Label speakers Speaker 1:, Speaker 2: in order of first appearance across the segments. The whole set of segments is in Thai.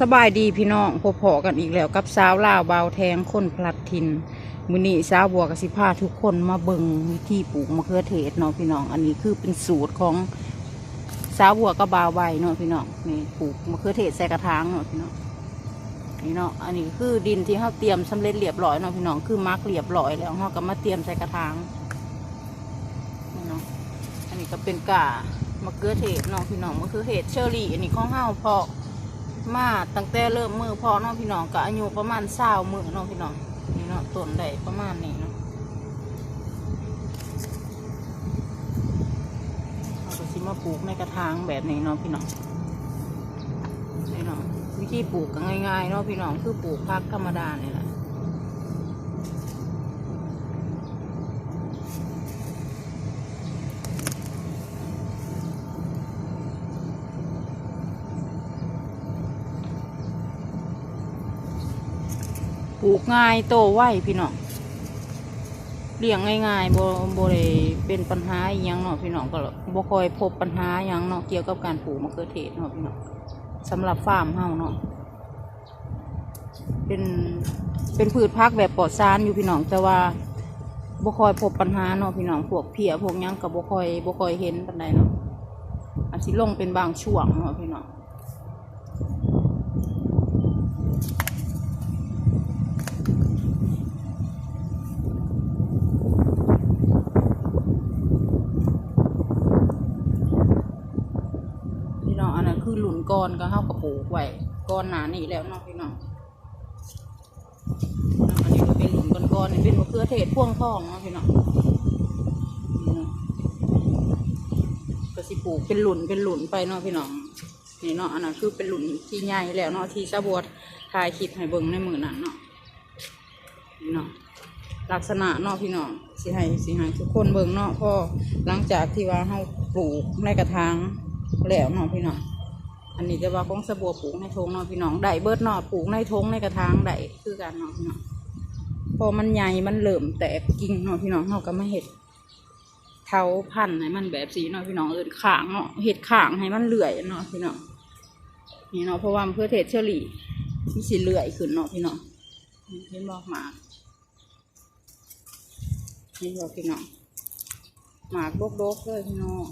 Speaker 1: สบายดีพี่น้องพบพอกันอีกแล้วกับสาวลาวเบาแทงคนพลัดทินมือนี้สาวบัวกับสิพาทุกคนมาเบิงวิธีปลูกมะเขือเทศเนาะพี่น้อง อันนี้คือเป็นสูตรของสาวบัวกับบาวใบเนาะพี่น้องนี่ปลูกมะเขือเทศใส่กระถางเนาะพี่น้องนี่เนาะอันนี้คือดินที่เขาเตรียมสำเร็จเรียบร้อยเนาะพี่น้องคือมักเรียบร้อยแล้วเขาก็มาเตรียมใส่กระถางนี่เนาะอันนี้ก็เป็นกามะเขือเทศเนาะพี่น้องมะเขือเทศเชอรี่ อันนี้ของเฮาพาะ มาตั้งแต่เริ่มมือพอน้องพี่น้องก็อายุประมาณเศร้ามือน้องพี่น้องนี่เนาะต้นได้ประมาณนี้เนาะเราจะชิมาปลูกในกระถางแบบนี้น้องพี่น้องนี่เนาะวิธีปลูกก็ง่ายๆเนาะพี่น้องคือปลูกพักธรรมดาเนี่ยแหละ ปลูกง่ายโตไวพี่น้องเลี้ยงง่ายๆบ่บ่ได้เป็นปัญหาอหยังเนาะพี่น้องก็บ่ค่อยพบปัญหาอหยังเนาะเกี่ยวกับการปลูกมะเขือเทศเนาะพี่น้องสำหรับฟาร์มเฮาเนาะเป็นเป็นพืชพักแบบปลอดสารอยู่พี่น้องแต่ว่าบ่ค่อยพบปัญหาเนาะพี่น้องพวกเพียพวกยังก็บ่ค่อยบ่ค่อยเห็นปานใดเนาะอาจสิลงเป็นบางช่วงเนาะพี่น้อง พี่น้องอันนั้น คือหลุนก้อนก็เข้ากระปูกไว้ก้อนหนานี่แล้วเนาะพี่น้องอันนี้ก็เป็นหลุนก้อนก้อนๆนี่เป็นมะเขือเทศพ่วงทองเนาะพี่น้องนี่เนาะก็สิปลูกเป็นหลุนเป็นหลุนไปเนาะพี่น้องนี่เนาะอันนั้นคือเป็นหลุนที่ใหญ่แล้วเนาะที่สะบวดถ่ายคลิปให้เบิ่งในมือนั้นเนาะนี่เนาะลักษณะเนาะพี่น้องสิให้สิให้ทุกคนเบิ่งเนาะพอหลังจากที่ว่าเฮาปลูกในกระถางแล้วเนาะพี่น้อง อันนี้จะว่าของสบัวปลูกในทงเนาะพี่น้องได้เบิดเนาะปลูกในทงในกระถางได้คือกันเนาะพี่น้องพอมันใหญ่มันเหลิ่มแตกกิ่งเนาะพี่น้องเขาก็มาเห็ดเท้าพันให้มันแบบสีเนาะพี่น้องเอินขางเนาะเห็ดขางให้มันเลื่อยเนาะพี่น้องนี่เนาะเพราะว่าเพื่อเทศเชอรี่ที่สิเลื่อยขึ้นเนาะพี่น้องนี่เห็นบอกหมากนี่บอกพี่น้องหมากโดกๆเลยพี่น้อง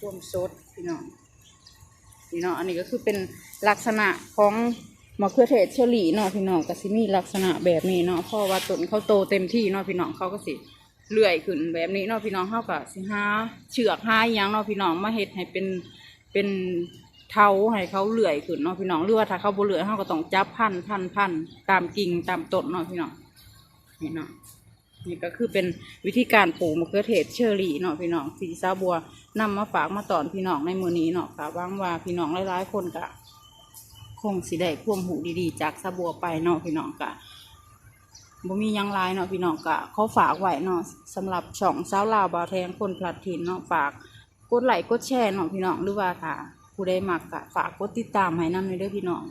Speaker 1: รว มสดพี่น้องพี่เน้องอันนี้ก็คือเป็นลักษณะของมะเขือเทศเชอรี่เนาะพี่น้องก็สิมีลักษณะแบบนี้เนาะเพราะว่าต้นเขาโตเต็มที่เนาะพี่น้องเขาก็สิเลื่อยขึ้นแบบนี้เนาะพี่น้องเขาก็สิหาเชือกหาอหยังเนาะพี่น้องมาเฮ็ดให้เป็นเป็นเท้าให้เขาเลื่อยขึ้นเนาะพี่น้องหรือว่าถ้าเขาบ่เลื่อยเขาก็ต้องจับพันพันพันตามกิ่งตามต้นเนาะพี่น้องนี่เนาะ นี่ก็คือเป็นวิธีการปลูกมะเขือเทศเชอรี่เนาะพี่น้องสีซาบัวนำมาฝากมาตอนพี่น้องในมือนี้เนาะค่ะว่างว่าพี่น้องหลายๆคนกะคงสิได้พ่วงหูดีๆ จากซาบัวไปเนาะพี่น้องกะบ่มียังหลายเนาะพี่น้องกะเขาฝากไว้เนาะสำหรับช่องสาวลาวบาวแทงคนพลัดถิ่นเนาะฝากกดไลค์กดแชร์เนาะพี่น้องหรือว่าถ้าผู้ใดมักกะฝากกดติดตามให้นำในเด้อพี่น้อง